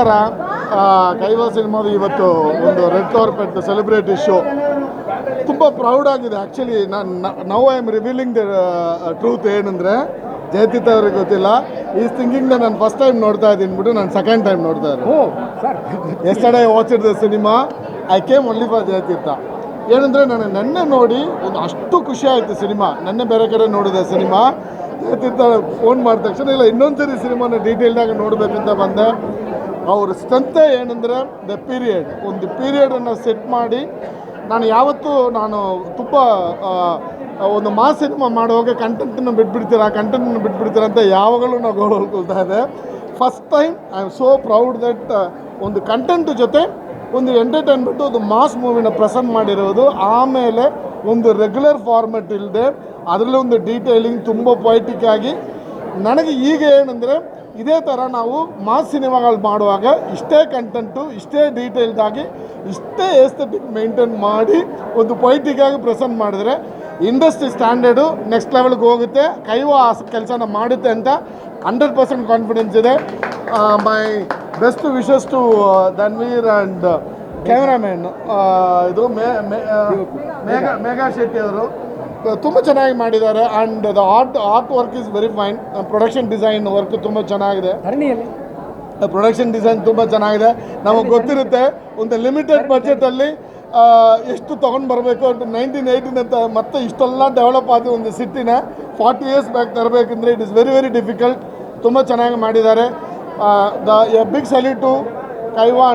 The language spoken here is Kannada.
ಆ, ಕೈವಾ ಸಿನಿಮಾದ ಇವತ್ತು ಒಂದು ರೆಡ್ ಕಾರ್ಪೆಟ್ ಸೆಲೆಬ್ರಿಟಿ ಶೋ. ತುಂಬ ಪ್ರೌಡ್ ಆಗಿದೆ. ಆ್ಯಕ್ಚುಲಿ ನಾನು now I am revealing the truth ಏನಂದರೆ ಜಯತಿತ್ ಅವ್ರಿಗೆ ಗೊತ್ತಿಲ್ಲ. ಈ ಥಿಂಕಿಂಗ್ನ ನಾನು ಫಸ್ಟ್ ಟೈಮ್ ನೋಡ್ತಾ ಇದ್ದೀನಿ ಬಿಟ್ಟು ನಾನು ಸೆಕೆಂಡ್ ಟೈಮ್ ನೋಡ್ತಾ ಇದ್ದೀನಿ yesterday watched the cinema I came only for Jayatheertha ಏನಂದರೆ ನನಗೆ ನೆನ್ನೆ ನೋಡಿ ಒಂದು ಅಷ್ಟು ಖುಷಿ ಆಯಿತು ಸಿನಿಮಾ. ನೆನ್ನೆ ಬೇರೆ ಕಡೆ ನೋಡಿದೆ ಸಿನಿಮಾ. ಜಯತೀರ್ಥ ಫೋನ್ ಮಾಡಿದ ತಕ್ಷಣ ಇಲ್ಲ ಇನ್ನೊಂದು ಸರಿ ಸಿನಿಮಾನ ಡೀಟೇಲ್ಡಾಗಿ ನೋಡಬೇಕಂತ ಬಂದೆ. ಅವ್ರ ಸ್ಟ್ರೆಂತೆ ಏನಂದರೆ ದ ಪೀರಿಯಡ್ ಒಂದು ಪೀರಿಯಡನ್ನು ಸೆಟ್ ಮಾಡಿ, ನಾನು ಯಾವತ್ತೂ ನಾನು ತುಂಬ ಒಂದು ಮಾಸ್ ಸಿನಿಮಾ ಮಾಡುವಾಗ ಕಂಟೆಂಟನ್ನು ಬಿಟ್ಬಿಡ್ತೀರಾ ಕಂಟೆಂಟನ್ನು ಬಿಟ್ಬಿಡ್ತೀರಾ ಅಂತ ಯಾವಾಗಲೂ ನಾವು ಗೋಳ್ಕೊಳ್ತಾ ಇದೆ. First time I am so proud that ಒಂದು ಕಂಟೆಂಟ್ ಜೊತೆ ಒಂದು ಎಂಟರ್ಟೈನ್ಮೆಂಟು ಒಂದು ಮಾಸ್ ಮೂವಿನ ಪ್ರೆಸೆಂಟ್ ಮಾಡಿರೋದು. ಆಮೇಲೆ ಒಂದು ರೆಗ್ಯುಲರ್ ಫಾರ್ಮೆಟ್ ಇಲ್ಲದೆ ಅದರಲ್ಲಿ ಒಂದು ಡೀಟೇಲಿಂಗ್ ತುಂಬ ಪೊಯಿಟಿಕ್ ಆಗಿ, ನನಗೆ ಈಗ ಏನಂದರೆ ಇದೇ ಥರ ನಾವು ಮಾಸ್ ಸಿನಿಮಾಗಳು ಮಾಡುವಾಗ ಇಷ್ಟೇ ಕಂಟೆಂಟು ಇಷ್ಟೇ ಡೀಟೇಲ್ಡಾಗಿ ಇಷ್ಟೇ ಏಸ್ಥೆಟಿಕ್ ಮೇಂಟೈನ್ ಮಾಡಿ ಒಂದು ಪಾಯಿಂಟಿಗಾಗಿ ಪ್ರೆಸೆಂಟ್ ಮಾಡಿದ್ರೆ ಇಂಡಸ್ಟ್ರಿ ಸ್ಟ್ಯಾಂಡರ್ಡು ನೆಕ್ಸ್ಟ್ ಲೆವೆಲ್ಗೆ ಹೋಗುತ್ತೆ ಕೈವ ಆ ಕೆಲಸನ ಮಾಡುತ್ತೆ ಅಂತ ಹಂಡ್ರೆಡ್ ಪರ್ಸೆಂಟ್ ಕಾನ್ಫಿಡೆನ್ಸ್ ಇದೆ. My best wishes to Dhanveer and cameraman ಇದು ಮೇ ಮೇ- ಆ, ಮೇಘಾ ಶೆಟ್ಟಿ ಅವರು. ತುಂಬ ಚೆನ್ನಾಗಿ ಮಾಡಿದ್ದಾರೆ and the art art work is very fine production design work ತುಂಬ ಚೆನ್ನಾಗಿದೆ. ಪ್ರೊಡಕ್ಷನ್ ಡಿಸೈನ್ ತುಂಬ ಚೆನ್ನಾಗಿದೆ. ನಮಗೆ ಗೊತ್ತಿರುತ್ತೆ ಒಂದು ಲಿಮಿಟೆಡ್ ಬಜೆಟಲ್ಲಿ ಎಷ್ಟು ತೊಗೊಂಡು ಬರಬೇಕು ಅಂತ ನೈನ್ಟೀನ್ ಏಯ್ಟೀನ್ ಅಂತ ಮತ್ತೆ ಇಷ್ಟೆಲ್ಲ ಡೆವಲಪ್ ಆದ ಒಂದು ಸಿಟಿನ forty years back ತರಬೇಕಂದ್ರೆ it is very very difficult ತುಂಬ ಚೆನ್ನಾಗಿ ಮಾಡಿದ್ದಾರೆ. The big salute to Kaiva